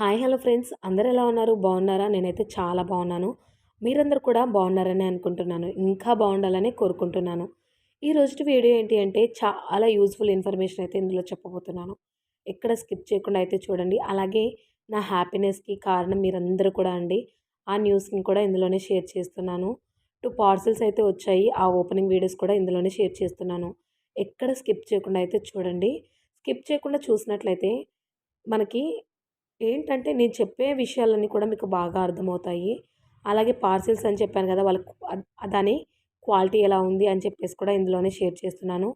Hi hello friends. అందరు ఎలా ఉన్నారు? బాగున్నారా? నేనైతే చాలా బాగున్నాను. మీరందరూ కూడా బాగున్నారని అనుకుంటున్నాను. ఇంకా బాగుండాలని కోరుకుంటున్నాను. ఈ రోజు వీడియో ఏంటి అంటే చాలా యూజ్ఫుల్ ఇన్ఫర్మేషన్ అయితే ఇందులో చెప్పబోతున్నాను. ఎక్కడ స్కిప్ చేయకుండా అయితే చూడండి. అలాగే నా హ్యాపీనెస్కి కారణం మీరందరూ కూడా అండి. ఆ న్యూస్ని కూడా ఇందులోనే షేర్ చేస్తున్నాను. టూ పార్సిల్స్ అయితే వచ్చాయి. ఆ ఓపెనింగ్ వీడియోస్ కూడా ఇందులోనే షేర్ చేస్తున్నాను. ఎక్కడ స్కిప్ చేయకుండా అయితే చూడండి. స్కిప్ చేయకుండా చూసినట్లయితే మనకి ఏంటంటే నేను చెప్పే విషయాలన్నీ కూడా మీకు బాగా అర్థమవుతాయి. అలాగే పార్సిల్స్ అని చెప్పాను కదా వాళ్ళకు దాని క్వాలిటీ ఎలా ఉంది అని చెప్పేసి కూడా ఇందులోనే షేర్ చేస్తున్నాను.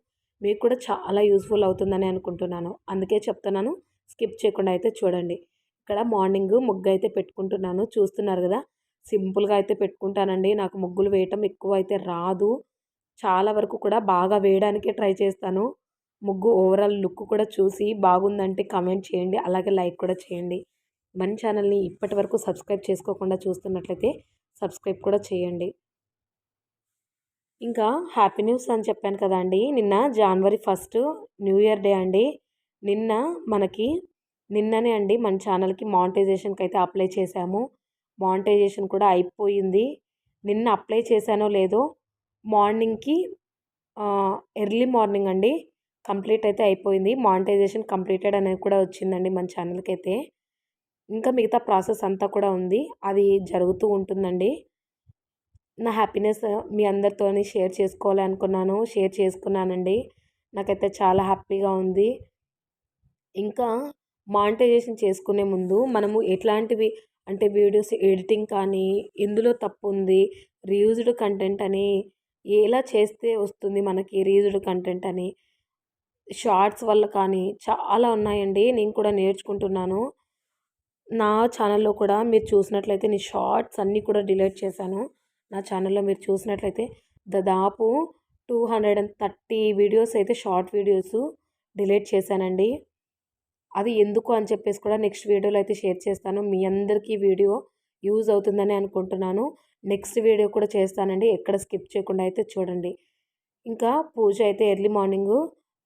మీకు కూడా చాలా యూస్ఫుల్ అవుతుందని అనుకుంటున్నాను. అందుకే చెప్తున్నాను స్కిప్ చేయకుండా అయితే చూడండి. ఇక్కడ మార్నింగ్ ముగ్గు అయితే పెట్టుకుంటున్నాను. చూస్తున్నారు కదా సింపుల్గా అయితే పెట్టుకుంటానండి. నాకు ముగ్గులు వేయటం ఎక్కువ అయితే రాదు. చాలా వరకు కూడా బాగా వేయడానికే ట్రై చేస్తాను. ముగ్గు ఓవరాల్ లుక్ కూడా చూసి బాగుందంటే కామెంట్ చేయండి అలాగే లైక్ కూడా చేయండి. మన ఛానల్ని ఇప్పటి వరకు సబ్స్క్రైబ్ చేసుకోకుండా చూస్తున్నట్లయితే సబ్స్క్రైబ్ కూడా చేయండి. ఇంకా హ్యాపీ న్యూస్ అని చెప్పాను కదా అండి నిన్న January first new year day అండి. నిన్న మనకి నిన్ననే అండి మన ఛానల్కి మానిటైజేషన్కి అయితే అప్లై చేశాము. మానిటైజేషన్ కూడా అయిపోయింది. నిన్న అప్లై చేశానో లేదో మార్నింగ్కి ఎర్లీ మార్నింగ్ అండి. కంప్లీట్ అయితే అయిపోయింది. మానిటైజేషన్ కంప్లీటెడ్ అనేది కూడా వచ్చిందండి మన ఛానల్కి అయితే ఇంకా మిగతా ప్రాసెస్ అంతా కూడా ఉంది. అది జరుగుతూ ఉంటుందండి. నా హ్యాపీనెస్ మీ అందరితో షేర్ చేసుకోవాలి అనుకున్నాను. షేర్ చేసుకున్నానండి. నాకైతే చాలా హ్యాపీగా ఉంది. ఇంకా మానిటైజేషన్ చేసుకునే ముందు మనము ఎట్లాంటివి అంటే వీడియోస్ ఎడిటింగ్ కానీ ఎందులో తప్పు ఉంది రీయూజ్డ్ కంటెంట్ అని ఎలా చేస్తే వస్తుంది మనకి రీయూజ్డ్ కంటెంట్ అని షార్ట్స్ వల్ల కానీ చాలా ఉన్నాయండి. నేను కూడా నేర్చుకుంటున్నాను. నా ఛానల్లో కూడా మీరు చూసినట్లయితే నేను షార్ట్స్ అన్నీ కూడా డిలీట్ చేశాను. నా ఛానల్లో మీరు చూసినట్లయితే దాదాపు two hundred and thirty videos అయితే షార్ట్ వీడియోస్ డిలీట్ చేశానండి. అది ఎందుకు అని చెప్పేసి కూడా నెక్స్ట్ వీడియోలో అయితే షేర్ చేస్తాను. మీ అందరికీ వీడియో యూజ్ అవుతుందని అనుకుంటున్నాను. నెక్స్ట్ వీడియో కూడా చేస్తానండి. ఎక్కడ స్కిప్ చేయకుండా అయితే చూడండి. ఇంకా పూజ అయితే ఎర్లీ మార్నింగ్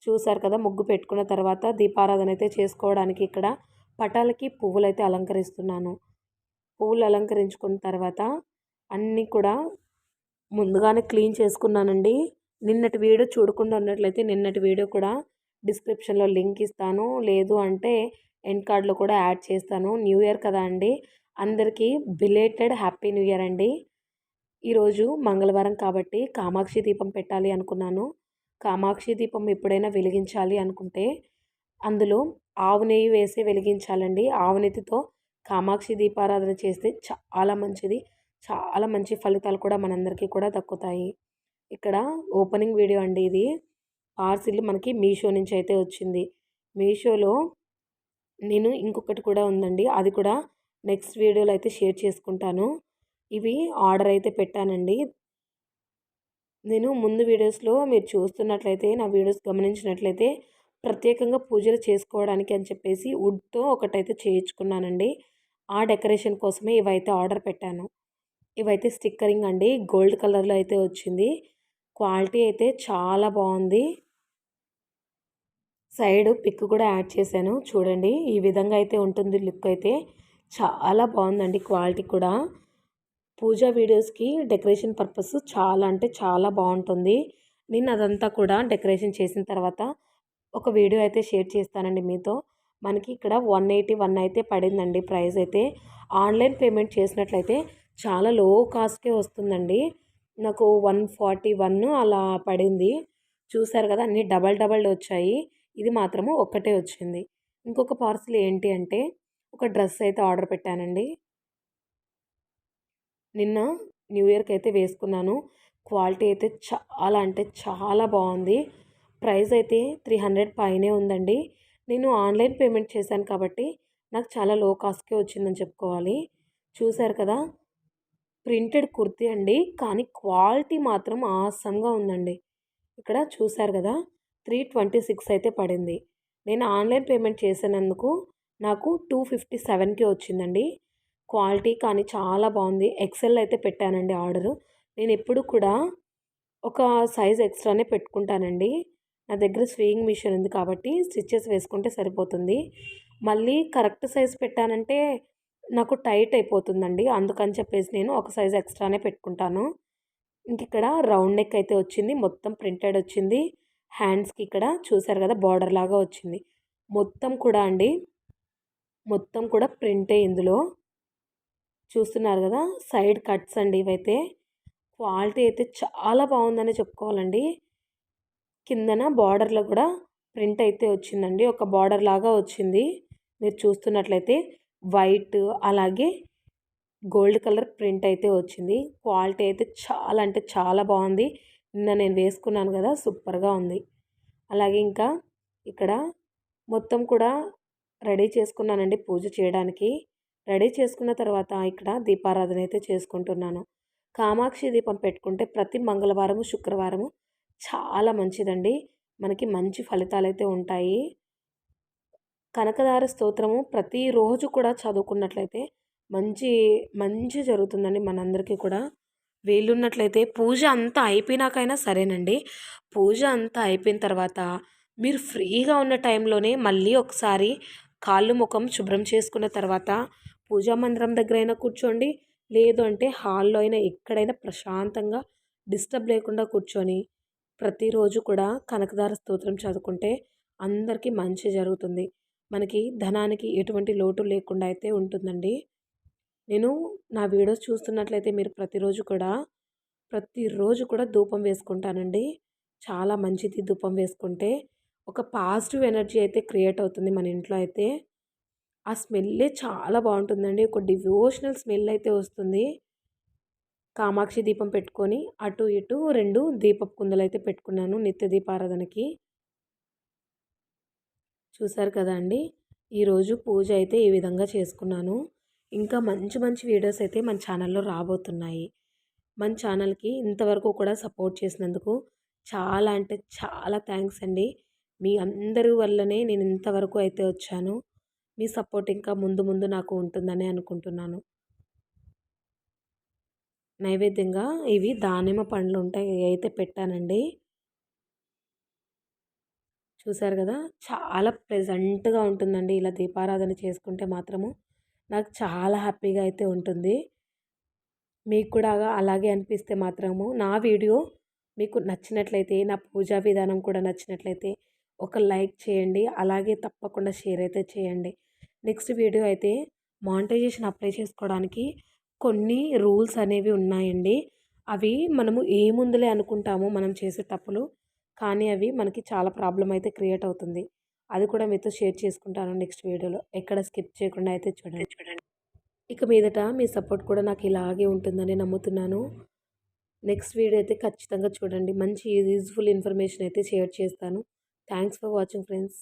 చూసారు కదా ముగ్గు పెట్టుకున్న తర్వాత దీపారాధన అయితే చేసుకోవడానికి ఇక్కడ పటాలకి పువ్వులు అయితే అలంకరిస్తున్నాను. పువ్వులు అలంకరించుకున్న తర్వాత అన్నీ కూడా ముందుగానే క్లీన్ చేసుకున్నానండి. నిన్నటి వీడియో చూడకుండా ఉన్నట్లయితే నిన్నటి వీడియో కూడా డిస్క్రిప్షన్లో లింక్ ఇస్తాను. లేదు అంటే ఎండ్ కార్డ్లో కూడా యాడ్ చేస్తాను. న్యూ ఇయర్ కదా అండి. అందరికీ బిలేటెడ్ హ్యాపీ న్యూ ఇయర్ అండి. ఈరోజు మంగళవారం కాబట్టి కామాక్షి దీపం పెట్టాలి అనుకున్నాను. కామాక్షి దీపం ఎప్పుడైనా వెలిగించాలి అనుకుంటే అందులో ఆవు నెయ్యి వేసి వెలిగించాలండి. ఆవు నెయ్యితో కామాక్షి దీపారాధన చేస్తే చాలా మంచిది. చాలా మంచి ఫలితాలు కూడా మనందరికీ కూడా దక్కుతాయి. ఇక్కడ ఓపెనింగ్ వీడియో అండి ఇది. పార్సిల్ మనకి మీషో నుంచి అయితే వచ్చింది. మీషోలో నేను ఇంకొకటి కూడా ఉందండి. అది కూడా నెక్స్ట్ వీడియోలో అయితే షేర్ చేసుకుంటాను. ఇవి ఆర్డర్ అయితే పెట్టానండి. నేను ముందు వీడియోస్లో మీరు చూస్తున్నట్లయితే నా వీడియోస్ గమనించినట్లయితే ప్రత్యేకంగా పూజలు చేసుకోవడానికి అని చెప్పేసి వుడ్తో ఒకటైతే చేయించుకున్నానండి. ఆ డెకరేషన్ కోసమే ఇవైతే ఆర్డర్ పెట్టాను. ఇవైతే స్టిక్కరింగ్ అండి. గోల్డ్ కలర్లో అయితే వచ్చింది. క్వాలిటీ అయితే చాలా బాగుంది సైడ్ పిక్ కూడా యాడ్ చేశాను. చూడండి ఈ విధంగా అయితే ఉంటుంది లుక్ అయితే. చాలా బాగుందండి క్వాలిటీ కూడా. పూజా వీడియోస్కి డెకరేషన్ పర్పస్ చాలా అంటే చాలా బాగుంటుంది. నేను అదంతా కూడా డెకరేషన్ చేసిన తర్వాత ఒక వీడియో అయితే షేర్ చేస్తానండి మీతో. మనకి ఇక్కడ వన్ ఎయిటీ వన్ అయితే పడిందండి ప్రైస్ అయితే. ఆన్లైన్ పేమెంట్ చేసినట్లయితే చాలా లో కాస్ట్కే వస్తుందండి. నాకు వన్ ఫార్టీ వన్ అలా పడింది. చూసారు కదా అన్నీ డబల్ డబల్ వచ్చాయి. ఇది మాత్రము ఒక్కటే వచ్చింది. ఇంకొక పార్సిల్ ఏంటి అంటే ఒక డ్రెస్ అయితే ఆర్డర్ పెట్టానండి. నిన్న న్యూ ఇయర్కి అయితే వేసుకున్నాను. క్వాలిటీ అయితే చాలా అంటే చాలా బాగుంది. ప్రైస్ అయితే త్రీ హండ్రెడ్ పైనే ఉందండి. నేను ఆన్లైన్ పేమెంట్ చేశాను కాబట్టి నాకు చాలా లో కాస్ట్కే వచ్చిందని చెప్పుకోవాలి. చూశారు కదా? ప్రింటెడ్ కుర్తీ అండి. కానీ క్వాలిటీ మాత్రం ఆసంగా ఉందండి. ఇక్కడ చూశారు కదా? త్రీ ట్వంటీ సిక్స్ అయితే పడింది. నేను ఆన్లైన్ పేమెంట్ చేసినందుకు నాకు టూ ఫిఫ్టీ సెవెన్కి వచ్చిందండి. క్వాలిటీ కానీ చాలా బాగుంది. ఎక్సెల్ అయితే పెట్టానండి ఆర్డరు. నేను ఎప్పుడు కూడా ఒక సైజ్ ఎక్స్ట్రానే పెట్టుకుంటానండి. నా దగ్గర స్వీయింగ్ మిషన్ ఉంది కాబట్టి స్టిచ్చెస్ వేసుకుంటే సరిపోతుంది. మళ్ళీ కరెక్ట్ సైజ్ పెట్టానంటే నాకు టైట్ అయిపోతుందండి. అందుకని చెప్పేసి నేను ఒక సైజ్ ఎక్స్ట్రానే పెట్టుకుంటాను. ఇంక ఇక్కడ రౌండ్ నెక్ అయితే వచ్చింది. మొత్తం ప్రింటెడ్ వచ్చింది. హ్యాండ్స్కి ఇక్కడ చూసారు కదా బార్డర్ లాగా వచ్చింది. మొత్తం కూడా అండి. మొత్తం కూడా ప్రింటే ఇందులో. చూస్తున్నారు కదా సైడ్ కట్స్ అండి ఇవైతే. క్వాలిటీ అయితే చాలా బాగుందని చెప్పుకోవాలండి. కిందన బార్డర్లో కూడా ప్రింట్ అయితే వచ్చిందండి. ఒక బార్డర్ లాగా వచ్చింది. మీరు చూస్తున్నట్లయితే వైట్ అలాగే గోల్డ్ కలర్ ప్రింట్ అయితే వచ్చింది. క్వాలిటీ అయితే చాలా అంటే చాలా బాగుంది. నిన్న నేను వేసుకున్నాను కదా సూపర్గా ఉంది. అలాగే ఇంకా ఇక్కడ మొత్తం కూడా రెడీ చేసుకున్నానండి పూజ చేయడానికి. రెడీ చేసుకున్న తర్వాత ఇక్కడ దీపారాధన అయితే చేసుకుంటున్నాను. కామాక్షి దీపం పెట్టుకుంటే ప్రతి మంగళవారము శుక్రవారము చాలా మంచిదండి. మనకి మంచి ఫలితాలు అయితే ఉంటాయి. కనకదార స్తోత్రము ప్రతిరోజు కూడా చదువుకున్నట్లయితే మంచి మంచి జరుగుతుందండి మనందరికీ కూడా. వీలున్నట్లయితే పూజ అంతా అయిపోయినాకైనా సరేనండి. పూజ అంతా అయిపోయిన తర్వాత మీరు ఫ్రీగా ఉన్న టైంలోనే మళ్ళీ ఒకసారి కాళ్ళు ముఖం శుభ్రం చేసుకున్న తర్వాత పూజా మందిరం దగ్గర అయినా కూర్చోండి. లేదు అంటే హాల్లో అయినా ఎక్కడైనా ప్రశాంతంగా డిస్టర్బ్ లేకుండా కూర్చొని ప్రతిరోజు కూడా కనకదార స్తోత్రం చదువుకుంటే అందరికీ మంచి జరుగుతుంది. మనకి ధనానికి ఎటువంటి లోటు లేకుండా అయితే ఉంటుందండి. నేను నా వీడియోస్ చూస్తున్నట్లయితే మీరు ప్రతిరోజు కూడా ప్రతిరోజు కూడా ధూపం వేసుకుంటానండి. చాలా మంచిది ధూపం వేసుకుంటే. ఒక పాజిటివ్ ఎనర్జీ అయితే క్రియేట్ అవుతుంది మన ఇంట్లో అయితే. ఆ స్మెల్లే చాలా బాగుంటుందండి. ఒక డివోషనల్ స్మెల్ అయితే వస్తుంది. కామాక్షి దీపం పెట్టుకొని అటు ఇటు రెండు దీపపు కుందలు అయితే పెట్టుకున్నాను నిత్య దీపారాధనకి. చూసారు కదా అండి? ఈరోజు పూజ అయితే ఈ విధంగా చేసుకున్నాను. ఇంకా మంచి మంచి వీడియోస్ అయితే మన ఛానల్లో రాబోతున్నాయి. మన ఛానల్కి ఇంతవరకు కూడా సపోర్ట్ చేసినందుకు చాలా అంటే చాలా థ్యాంక్స్ అండి. మీ అందరి వల్లనే నేను ఇంతవరకు అయితే వచ్చాను. మీ సపోర్ట్ ఇంకా ముందు ముందు నాకు ఉంటుందని అనుకుంటున్నాను. నైవేద్యంగా ఇవి దానిమ్మ పండ్లు ఉంటాయి అయితే పెట్టానండి. చూసారు కదా? చాలా ప్లెజెంట్గా ఉంటుందండి. ఇలా దీపారాధన చేసుకుంటే మాత్రము నాకు చాలా హ్యాపీగా అయితే ఉంటుంది. మీకు కూడా అలాగే అనిపిస్తే మాత్రము నా వీడియో మీకు నచ్చినట్లయితే నా పూజా విధానం కూడా నచ్చినట్లయితే ఒక లైక్ చేయండి. అలాగే తప్పకుండా షేర్ అయితే చేయండి. నెక్స్ట్ వీడియో అయితే మానిటైజేషన్ అప్లై చేసుకోవడానికి కొన్ని రూల్స్ అనేవి ఉన్నాయండి. అవి మనము ఏముందులే అనుకుంటాము మనం చేసే తప్పులు కానీ అవి మనకి చాలా ప్రాబ్లం అయితే క్రియేట్ అవుతుంది. అది కూడా మీతో షేర్ చేసుకుంటాను నెక్స్ట్ వీడియోలో. ఎక్కడ స్కిప్ చేయకుండా అయితే చూడండి చూడండి. ఇక మీదట మీ సపోర్ట్ కూడా నాకు ఇలాగే ఉంటుందని నమ్ముతున్నాను. నెక్స్ట్ వీడియో అయితే ఖచ్చితంగా చూడండి. మంచి యూజ్ఫుల్ ఇన్ఫర్మేషన్ అయితే షేర్ చేస్తాను. Thanks for watching friends.